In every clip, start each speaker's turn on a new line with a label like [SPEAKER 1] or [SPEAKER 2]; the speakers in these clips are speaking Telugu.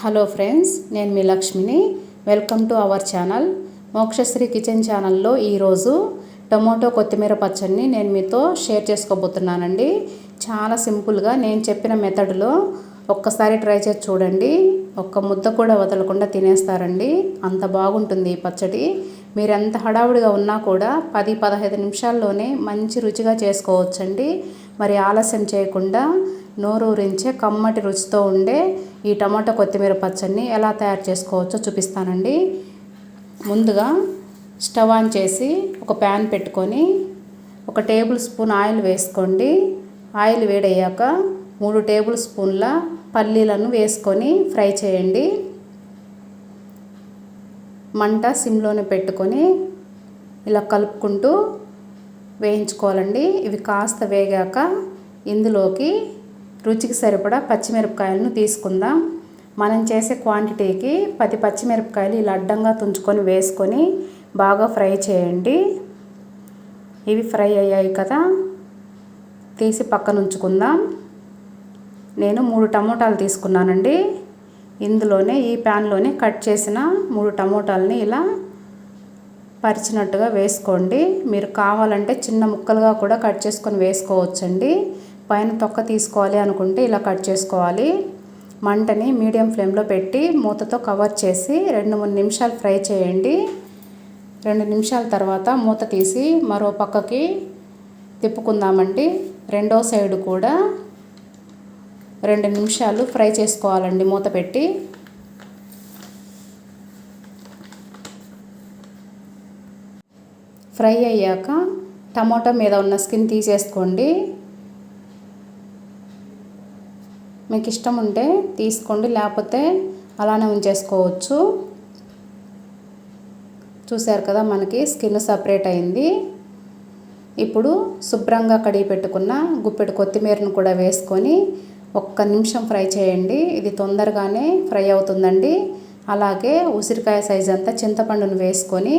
[SPEAKER 1] హలో ఫ్రెండ్స్ నేను మీ లక్ష్మిని. Welcome to our channel. Mokshashri kitchen ఛానల్లో ఈరోజు టొమాటో కొత్తిమీర పచ్చడిని నేను మీతో షేర్ చేసుకోబోతున్నానండి. చాలా సింపుల్గా నేను చెప్పిన మెథడ్లో ఒక్కసారి ట్రై చేసి చూడండి. ఒక్క ముద్ద కూడా వదలకుండా తినేస్తారండి. అంత బాగుంటుంది ఈ పచ్చడి. మీరు ఎంత హడావుడిగా ఉన్నా కూడా పది పదహైదు నిమిషాల్లోనే మంచి రుచిగా చేసుకోవచ్చండి. మరి ఆలస్యం చేయకుండా నోరూరించే కమ్మటి రుచితో ఉండే ఈ టమాటో కొత్తిమీర పచ్చడిని ఎలా తయారు చేసుకోవచ్చో చూపిస్తానండి. ముందుగా స్టవ్ ఆన్ చేసి ఒక ప్యాన్ పెట్టుకొని ఒక టేబుల్ స్పూన్ ఆయిల్ వేసుకోండి. ఆయిల్ వేడయ్యాక మూడు టేబుల్ స్పూన్ల పల్లీలను వేసుకొని ఫ్రై చేయండి. మంట సిమ్లోనే పెట్టుకొని ఇలా కలుపుకుంటూ వేయించుకోవాలండి. ఇవి కాస్త వేగాక ఇందులోకి రుచికి సరిపడా పచ్చిమిరపకాయలను తీసుకుందాం. మనం చేసే క్వాంటిటీకి పది పచ్చిమిరపకాయలు ఇలా అడ్డంగా తుంచుకొని వేసుకొని బాగా ఫ్రై చేయండి. ఇవి ఫ్రై అయ్యాయి కదా. తీసి పక్కన ఉంచుకుందాం. నేను మూడు టమోటాలు తీసుకున్నానండి. ఇందులోనే ఈ ప్యాన్లోనే కట్ చేసిన మూడు టమోటాలని ఇలా పరిచినట్టుగా వేసుకోండి. మీరు కావాలంటే చిన్న ముక్కలుగా కూడా కట్ చేసుకొని వేసుకోవచ్చండి. పైన తొక్క తీసుకోవాలి అనుకుంటే ఇలా కట్ చేసుకోవాలి. మంటని మీడియం ఫ్లేమ్లో పెట్టి మూతతో కవర్ చేసి రెండు మూడు నిమిషాలు ఫ్రై చేయండి. రెండు నిమిషాల తర్వాత మూత తీసి మరో పక్కకి తిప్పుకుందామండి. రెండో సైడ్ కూడా రెండు నిమిషాలు ఫ్రై చేసుకోవాలండి మూత పెట్టి. ఫ్రై అయ్యాక టమాటో మీద ఉన్న స్కిన్ తీసేసుకోండి. మీకు ఇష్టం ఉంటే తీసుకోండి లేకపోతే అలానే ఉంచేసుకోవచ్చు. చూసారు కదా మనకి స్కిన్ సపరేట్ అయింది. ఇప్పుడు శుభ్రంగా కడిగి పెట్టుకున్న గుప్పెడు కొత్తిమీరను కూడా వేసుకొని ఒక్క నిమిషం ఫ్రై చేయండి. ఇది తొందరగానే ఫ్రై అవుతుందండి. అలాగే ఉసిరికాయ సైజ్ అంతా చింతపండును వేసుకొని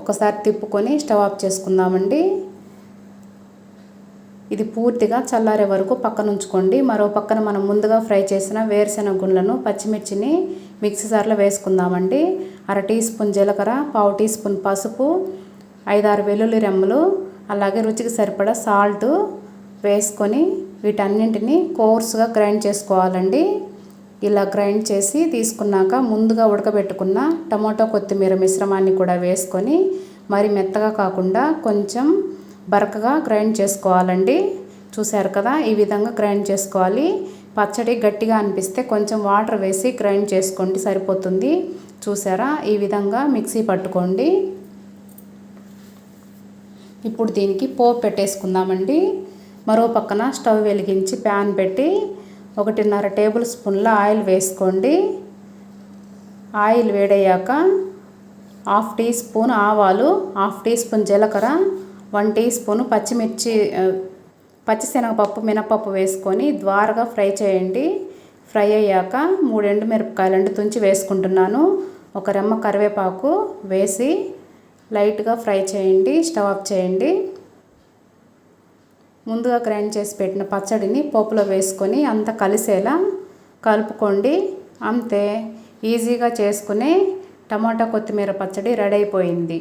[SPEAKER 1] ఒకసారి తిప్పుకొని స్టవ్ ఆఫ్ చేసుకుందామండి. ఇది పూర్తిగా చల్లారే వరకు పక్కన ఉంచుకోండి మరో పక్కన మనం ముందుగా ఫ్రై చేసిన వేరుశెనగ గుండ్లను పచ్చిమిర్చిని మిక్సీ జార్లో వేసుకుందామండి. అర టీ స్పూన్ జీలకర్ర పావు టీ స్పూన్ పసుపు ఐదారు వెల్లుల్లి రెమ్మలు అలాగే రుచికి సరిపడా సాల్ట్ వేసుకొని వీటన్నింటిని కోర్సుగా గ్రైండ్ చేసుకోవాలండి. ఇలా గ్రైండ్ చేసి తీసుకున్నాక ముందుగా ఉడకబెట్టుకున్న టమాటో కొత్తిమీర మిశ్రమాన్ని కూడా వేసుకొని మరి మెత్తగా కాకుండా కొంచెం బరకగా గ్రైండ్ చేసుకోవాలండి. చూశారు కదా ఈ విధంగా గ్రైండ్ చేసుకోవాలి. పచ్చడి గట్టిగా అనిపిస్తే కొంచెం వాటర్ వేసి గ్రైండ్ చేసుకోండి సరిపోతుంది. చూసారా ఈ విధంగా మిక్సీ పట్టుకోండి. ఇప్పుడు దీనికి పోపు పెట్టేసుకుందామండి. మరో పక్కన స్టవ్ వెలిగించి ప్యాన్ పెట్టి ఒకటిన్నర టేబుల్ స్పూన్ల ఆయిల్ వేసుకోండి. ఆయిల్ వేడయ్యాక హాఫ్ టీ స్పూన్ ఆవాలు హాఫ్ టీ స్పూన్ జీలకర్ర వన్ టీ స్పూన్ పచ్చిమిర్చి పచ్చిశనగపప్పు మినపప్పు వేసుకొని ద్వారగా ఫ్రై చేయండి. ఫ్రై అయ్యాక మూడు ఎండుమిరపకాయలు తుంచి వేసుకుంటున్నాను. ఒక రెమ్మ కరివేపాకు వేసి లైట్గా ఫ్రై చేయండి స్టవ్ ఆఫ్ చేయండి. ముందుగా గ్రైండ్ చేసి పెట్టిన పచ్చడిని పోపులో వేసుకొని అంత కలిసేలా కలుపుకోండి. అంతే ఈజీగా చేసుకునే టమాటా కొత్తిమీర పచ్చడి రెడీ అయిపోయింది.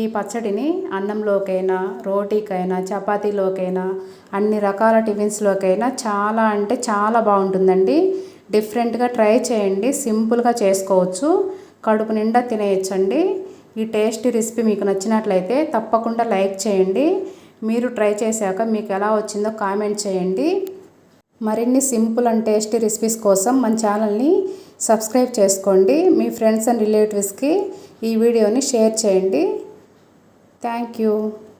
[SPEAKER 1] ఈ పచ్చడిని అన్నంలోకైనా రోటీకైనా చపాతీలోకైనా అన్ని రకాల టిఫిన్స్లోకైనా చాలా అంటే చాలా బాగుంటుందండి. డిఫరెంట్గా ట్రై చేయండి సింపుల్గా చేసుకోవచ్చు కడుపు నిండా తినేయచ్చండి. ఈ టేస్టీ రెసిపీ మీకు నచ్చినట్లయితే తప్పకుండా లైక్ చేయండి. మీరు ట్రై చేశాక మీకు ఎలా వచ్చిందో కామెంట్ చేయండి. మరిన్ని సింపుల్ అండ్ టేస్టీ రెసిపీస్ కోసం మన ఛానల్ని సబ్స్క్రైబ్ చేసుకోండి. మీ ఫ్రెండ్స్ అండ్ రిలేటివ్స్కి ఈ వీడియోని షేర్ చేయండి. Thank you.